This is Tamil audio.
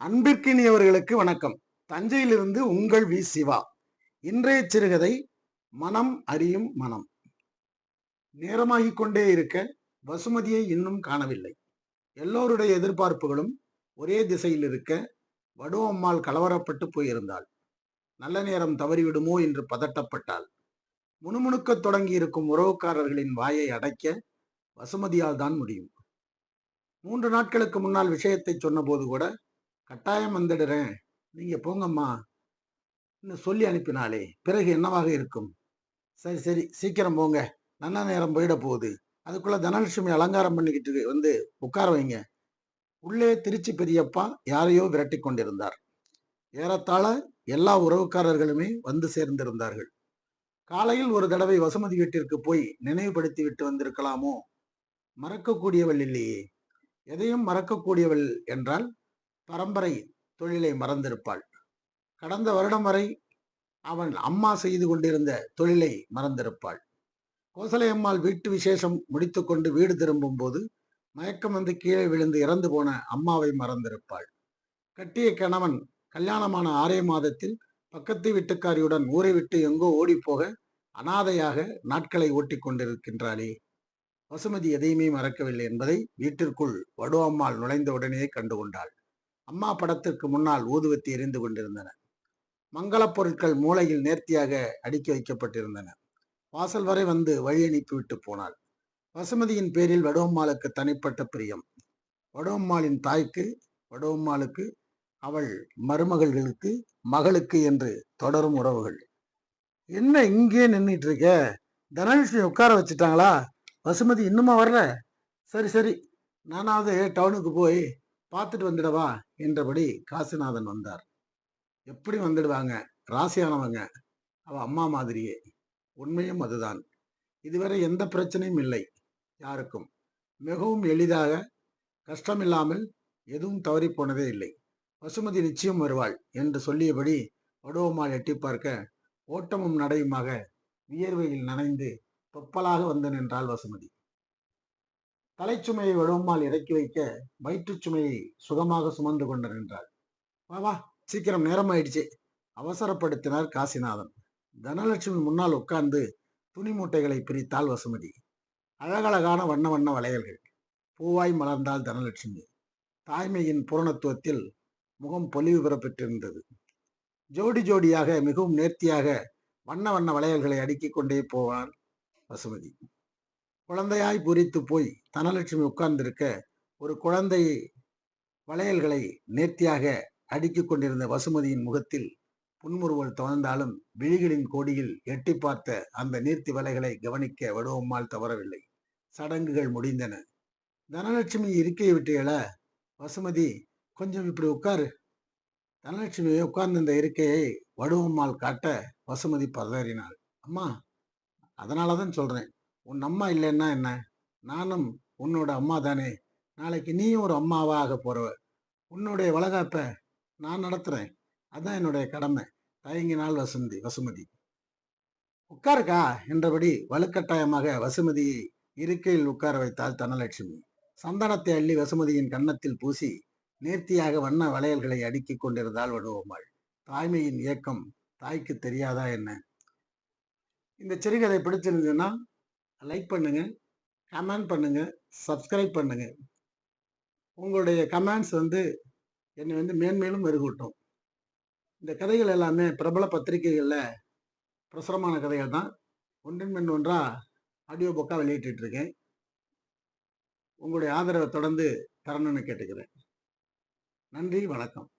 அன்பிற்கினியவர்களுக்கு வணக்கம். தஞ்சையிலிருந்து உங்கள் வி. சிவா. இன்றைய சிறுகதை மனம் அறியும் மனம். நேரமாகிக் கொண்டே இருக்க வசுமதியை இன்னும் காணவில்லை. எல்லோருடைய எதிர்பார்ப்புகளும் ஒரே திசையில் இருக்க வடுவம்மாள் கலவரப்பட்டு போயிருந்தாள். நல்ல நேரம் தவறிவிடுமோ என்று பதட்டப்பட்டாள். முணுமுணுக்கத் தொடங்கி இருக்கும் உறவுக்காரர்களின் வாயை அடைக்க வசுமதியால் தான் முடியும். மூன்று நாட்களுக்கு முன்னால் விஷயத்தை சொன்னபோது கூட கட்டாயம் வந்துடுறேன். நீங்க போங்கம்மா. சொல்லி அனுப்பினாலே பிறகு என்னவாக இருக்கும்? சரி சரி சீக்கிரம் போங்க. நல்ல நேரம் போயிட போகுது. அதுக்குள்ள தனலட்சுமி அலங்காரம் பண்ணிக்கிட்டு வந்து உட்கார வைங்க. உள்ளே திருச்சி பெரியப்பா யாரையோ விரட்டி கொண்டிருந்தார். ஏறத்தாழ எல்லா உறவுக்காரர்களுமே வந்து சேர்ந்திருந்தார்கள். காலையில் ஒரு தடவை வசுமதி வீட்டிற்கு போய் நினைவுபடுத்தி விட்டு வந்திருக்கலாமோ? மறக்கக்கூடியவள் இல்லையே. எதையும் மறக்கக்கூடியவள் என்றால் பரம்பரை தொழிலை மறந்திருப்பாள். கடந்த வருடம் வரை அவன் அம்மா செய்து கொண்டிருந்த தொழிலை மறந்திருப்பாள். கோசலை அம்மாள் வீட்டு விசேஷம் முடித்துக்கொண்டு வீடு திரும்பும் போது மயக்கம் வந்து கீழே விழுந்து இறந்து போன அம்மாவை மறந்திருப்பாள். கட்டிய கணவன் கல்யாணமான ஆறே மாதத்தில் பக்கத்து வீட்டுக்காரியுடன் ஊரை விட்டு எங்கோ ஓடிப்போக அனாதையாக நாட்களை ஓட்டி கொண்டிருக்கின்றாளே. வசுமதி எதையுமே மறக்கவில்லை என்பதை வீட்டிற்குள் வடுவம்மாள் நுழைந்த உடனே கண்டுகொண்டாள். அம்மா படத்திற்கு முன்னால் ஊதுவத்தி எரிந்து கொண்டிருந்தன. மங்களப் பொருட்கள் மூளையில் நேர்த்தியாக அடுக்கி வைக்கப்பட்டிருந்தன. வாசல் வரை வந்து வழி அனுப்பிவிட்டு போனாள். வசுமதியின் பேரில் வடுவம்மாளுக்கு தனிப்பட்ட பிரியம். வடுவம்மாளின் தாய்க்கு வடுவம்மாளுக்கு அவள் மருமகள்களுக்கு மகளுக்கு என்று தொடரும் உறவுகள். என்ன இங்கே நின்றுட்டு இருக்க தனலட்சுமி உட்கார வச்சுட்டாங்களா? வசுமதி இன்னுமா வர்ற சரி சரி. நானாவது டவுனுக்கு போய் பார்த்துட்டு வந்துடவா? என்றபடி காசிநாதன் வந்தார். எப்படி வந்துடுவாங்க? ராசியானவங்க. அவ அம்மா மாதிரியே. உண்மையும் அதுதான். இதுவரை எந்த பிரச்சனையும் இல்லை. யாருக்கும். மிகவும் எளிதாக கஷ்டமில்லாமல் எதுவும் தவறி போனதே இல்லை. வசுமதி நிச்சயம் வருவாள் என்று சொல்லியபடி வடுவம்மாள் எட்டி பார்க்க ஓட்டமும் நடையுமாக வியர்வையில் நனைந்து தொப்பலாக வந்து நின்றாள் வசுமதி தலைச்சுமையை வடுவம்மாள் இறக்கி வைக்க வயிற்றுச் சுமையை சுகமாக சுமந்து கொண்டு நின்றாள். வா வா சீக்கிரம் நேரம் ஆயிடுச்சு அவசரப்படுத்தினார் காசிநாதன். தனலட்சுமி முன்னால் உட்கார்ந்து துணி மூட்டைகளை பிரித்தாள் வசுமதி. அழகழகான வண்ண வண்ண வளையல்கள். பூவாய் மலர்ந்தாள் தனலட்சுமி. தாய்மையின் பூரணத்துவத்தில் முகம் பொலிவு பெறப்பெற்றிருந்தது. ஜோடி ஜோடியாக மிகவும் நேர்த்தியாக வண்ண வண்ண வளையல்களை அடுக்கிக் கொண்டே போவாள் வசுமதி. குழந்தையாய் பூரித்து போய் தனலட்சுமி உட்கார்ந்திருக்க ஒரு குழந்தை வளையல்களை நேர்த்தியாக அடுக்கிக் கொண்டிருந்த வசுமதியின் முகத்தில் புன்முறுவல் தொடர்ந்தாலும் விழிகளின் கோடியில் எட்டி பார்த்த அந்த நீர்த்தி வலைகளை கவனிக்க வடுவம்மாள் தவறவில்லை. சடங்குகள் முடிந்தன. தனலட்சுமி இருக்கையை விட்டு எழ வசுமதி கொஞ்சம் இப்படி உட்காரு. தனலட்சுமி உட்கார்ந்த இருக்கையை வடுவம்மாள் காட்ட வசுமதி பதறினாள். அம்மா அதனாலதான் சொல்றேன். உன் அம்மா இல்லைன்னா என்ன? நானும் உன்னோட அம்மா தானே. நாளைக்கு நீயும் ஒரு அம்மாவாக போகிறவ உன்னுடைய வளகாப்ப நான் நடத்துகிறேன் அதான் என்னுடைய கடமை. தயங்கினால் வசுமதி வசுமதி. உட்காருக்கா? என்றபடி வலுக்கட்டாயமாக வசுமதியை இருக்கையில் உட்கார வைத்தாள் தனலட்சுமி. சந்தனத்தை அள்ளி வசுமதியின் கன்னத்தில் பூசி நேர்த்தியாக வண்ண வளையல்களை அடுக்கி கொண்டிருந்தாள் வடுவம்மாள். தாய்மையின் இயக்கம் தாய்க்கு தெரியாதா என்ன? இந்த சிறுகதை பிடிச்சிருந்ததுன்னா லைக் பண்ணுங்கள் கமெண்ட் பண்ணுங்கள் சப்ஸ்கிரைப் பண்ணுங்கள் உங்களுடைய கமெண்ட்ஸ் வந்து என்னை வந்து மேன்மேலும் மெருகூட்டும். இந்த கதைகள் எல்லாமே பிரபல பத்திரிகைகளில் பிரசுரமான கதைகள் தான். ஒன்றின் மென் ஒன்றாக ஆடியோ புக்காக வெளியிட்டுருக்கேன் உங்களுடைய ஆதரவை தொடர்ந்து தரணும்னு கேட்டுக்கிறேன். நன்றி வணக்கம்.